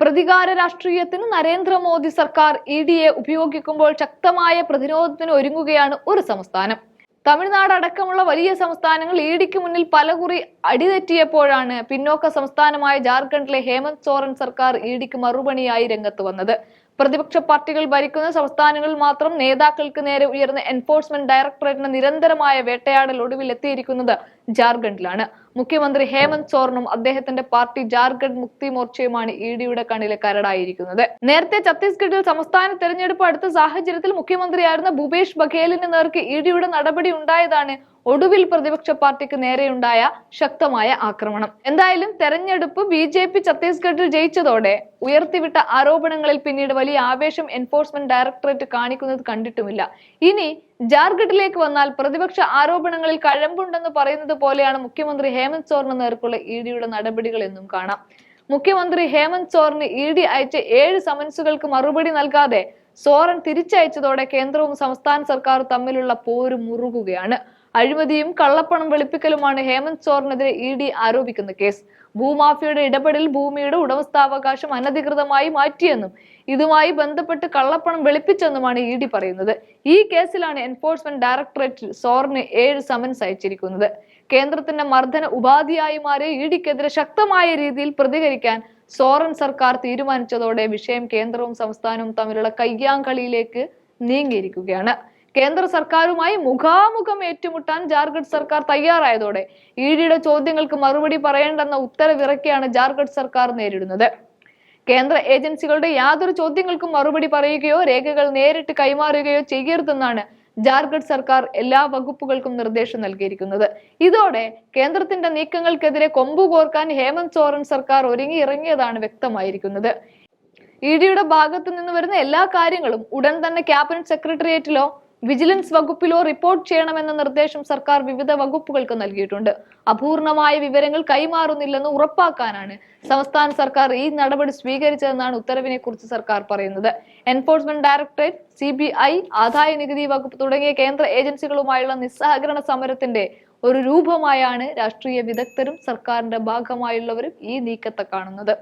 പ്രതികാര രാഷ്ട്രീയത്തിന് നരേന്ദ്രമോദി സർക്കാർ ഇ ഡിയെ ഉപയോഗിക്കുമ്പോൾ ശക്തമായ പ്രതിരോധത്തിന് ഒരുങ്ങുകയാണ് ഒരു സംസ്ഥാനം. തമിഴ്നാട് അടക്കമുള്ള വലിയ സംസ്ഥാനങ്ങൾ ഇ ഡിക്ക് മുന്നിൽ പലകുറി അടിതെറ്റിയപ്പോഴാണ് പിന്നോക്ക സംസ്ഥാനമായ ജാർഖണ്ഡിലെ ഹേമന്ത് സോറൻ സർക്കാർ ഇ ഡിക്ക് മറുപണിയായി രംഗത്ത് വന്നത്. പ്രതിപക്ഷ പാർട്ടികൾ ഭരിക്കുന്ന സംസ്ഥാനങ്ങളിൽ മാത്രം നേതാക്കൾക്ക് നേരെ ഉയർന്ന എൻഫോഴ്സ്മെന്റ് ഡയറക്ടറേറ്റിന്റെ നിരന്തരമായ വേട്ടയാടൽ ഒടുവിൽ എത്തിയിരിക്കുന്നത് ജാർഖണ്ഡിലാണ്. മുഖ്യമന്ത്രി ഹേമന്ത് സോറനും അദ്ദേഹത്തിന്റെ പാർട്ടി ജാർഖണ്ഡ് മുക്തി മോർച്ചയുമാണ് ഇ ഡിയുടെ കണ്ണിലെ കരടായിരിക്കുന്നത് നേരത്തെ ഛത്തീസ്ഗഡിൽ സംസ്ഥാന തെരഞ്ഞെടുപ്പ് അടുത്ത സാഹചര്യത്തിൽ മുഖ്യമന്ത്രിയായിരുന്ന ഭൂപേഷ് ബഘേലിന് നേർക്ക് ഇ ഡിയുടെ നടപടി ഉണ്ടായതാണ് ഒടുവിൽ പ്രതിപക്ഷ പാർട്ടിക്ക് നേരെയുണ്ടായ ശക്തമായ ആക്രമണം. എന്തായാലും തെരഞ്ഞെടുപ്പ് ബി ജെ പി ഛത്തീസ്ഗഡിൽ ജയിച്ചതോടെ ഉയർത്തിവിട്ട ആരോപണങ്ങളിൽ പിന്നീട് വലിയ ആവേശം എൻഫോഴ്സ്മെന്റ് ഡയറക്ടറേറ്റ് കാണിക്കുന്നത് കണ്ടിട്ടുമില്ല. ഇനി ജാർഖണ്ഡിലേക്ക് വന്നാൽ പ്രതിപക്ഷ ആരോപണങ്ങളിൽ കഴമ്പുണ്ടെന്ന് പറയുന്നത് പോലെയാണ് മുഖ്യമന്ത്രി ഹേമന്ത് സോറിന് നേർക്കുള്ള ഇ ഡിയുടെ നടപടികൾ എന്നും കാണാം. മുഖ്യമന്ത്രി ഹേമന്ത് സോറിന് ഇ ഡി അയച്ച ഏഴ് സമൻസുകൾക്ക് മറുപടി നൽകാതെ സോറൻ തിരിച്ചയച്ചതോടെ കേന്ദ്രവും സംസ്ഥാന സർക്കാരും തമ്മിലുള്ള പോര് മുറുകുകയാണ്. അഴിമതിയും കള്ളപ്പണം വെളുപ്പിക്കലുമാണ് ഹേമന്ത് സോറിനെതിരെ ഇ ഡി ആരോപിക്കുന്ന കേസ്. ഭൂമാഫിയുടെ ഇടപെടൽ ഭൂമിയുടെ ഉടമസ്ഥാവകാശം അനധികൃതമായി മാറ്റിയെന്നും ഇതുമായി ബന്ധപ്പെട്ട് കള്ളപ്പണം വെളുപ്പിച്ചെന്നുമാണ് ഇ ഡി പറയുന്നത്. ഈ കേസിലാണ് എൻഫോഴ്സ്മെന്റ് ഡയറക്ടറേറ്റ് സോറിന് ഏഴ് സമൻസ് അയച്ചിരിക്കുന്നത്. കേന്ദ്രത്തിന്റെ മർദ്ദന ഉപാധിയായി മാറിയ ഇ ഡിക്കെതിരെ ശക്തമായ രീതിയിൽ പ്രതികരിക്കാൻ സോറൻ സർക്കാർ തീരുമാനിച്ചതോടെ വിഷയം കേന്ദ്രവും സംസ്ഥാനവും തമ്മിലുള്ള കയ്യാങ്കളിയിലേക്ക് നീങ്ങിയിരിക്കുകയാണ്. കേന്ദ്ര സർക്കാരുമായി മുഖാമുഖം ഏറ്റുമുട്ടാൻ ജാർഖണ്ഡ് സർക്കാർ തയ്യാറായതോടെ ഇ ഡിയുടെ ചോദ്യങ്ങൾക്ക് മറുപടി പറയേണ്ടെന്ന ഉത്തരവിറക്കിയാണ് ജാർഖണ്ഡ് സർക്കാർ നേരിടുന്നത്. കേന്ദ്ര ഏജൻസികളുടെ യാതൊരു ചോദ്യങ്ങൾക്കും മറുപടി പറയുകയോ രേഖകൾ നേരിട്ട് കൈമാറുകയോ ചെയ്യരുതെന്നാണ് ജാർഖണ്ഡ് സർക്കാർ എല്ലാ വകുപ്പുകൾക്കും നിർദ്ദേശം നൽകിയിരിക്കുന്നത്. ഇതോടെ കേന്ദ്രത്തിന്റെ നീക്കങ്ങൾക്കെതിരെ കൊമ്പു കോർക്കാൻ ഹേമന്ത് സോറൻ സർക്കാർ ഒരുങ്ങി ഇറങ്ങിയതാണ് വ്യക്തമായിരിക്കുന്നത്. ഇ ഡിയുടെ ഭാഗത്തു നിന്ന് വരുന്ന എല്ലാ കാര്യങ്ങളും ഉടൻ തന്നെ ക്യാബിനറ്റ് സെക്രട്ടേറിയറ്റിലോ വിജിലൻസ് വകുപ്പിലോ റിപ്പോർട്ട് ചെയ്യണമെന്ന നിർദ്ദേശം സർക്കാർ വിവിധ വകുപ്പുകൾക്ക് നൽകിയിട്ടുണ്ട്. അപൂർണമായ വിവരങ്ങൾ കൈമാറുന്നില്ലെന്ന് ഉറപ്പാക്കാനാണ് സംസ്ഥാന സർക്കാർ ഈ നടപടി സ്വീകരിച്ചതെന്നാണ് ഉത്തരവിനെ കുറിച്ച് സർക്കാർ പറയുന്നത്. Enforcement directorate C B I ആദായ നികുതി വകുപ്പ് തുടങ്ങിയ കേന്ദ്ര ഏജൻസികളുമായുള്ള നിസ്സഹകരണ സമരത്തിന്റെ ഒരു രൂപമായാണ് രാഷ്ട്രീയ വിദഗ്ധരും സർക്കാരിന്റെ ഭാഗമായുള്ളവരും ഈ നീക്കത്തെ കാണുന്നത്.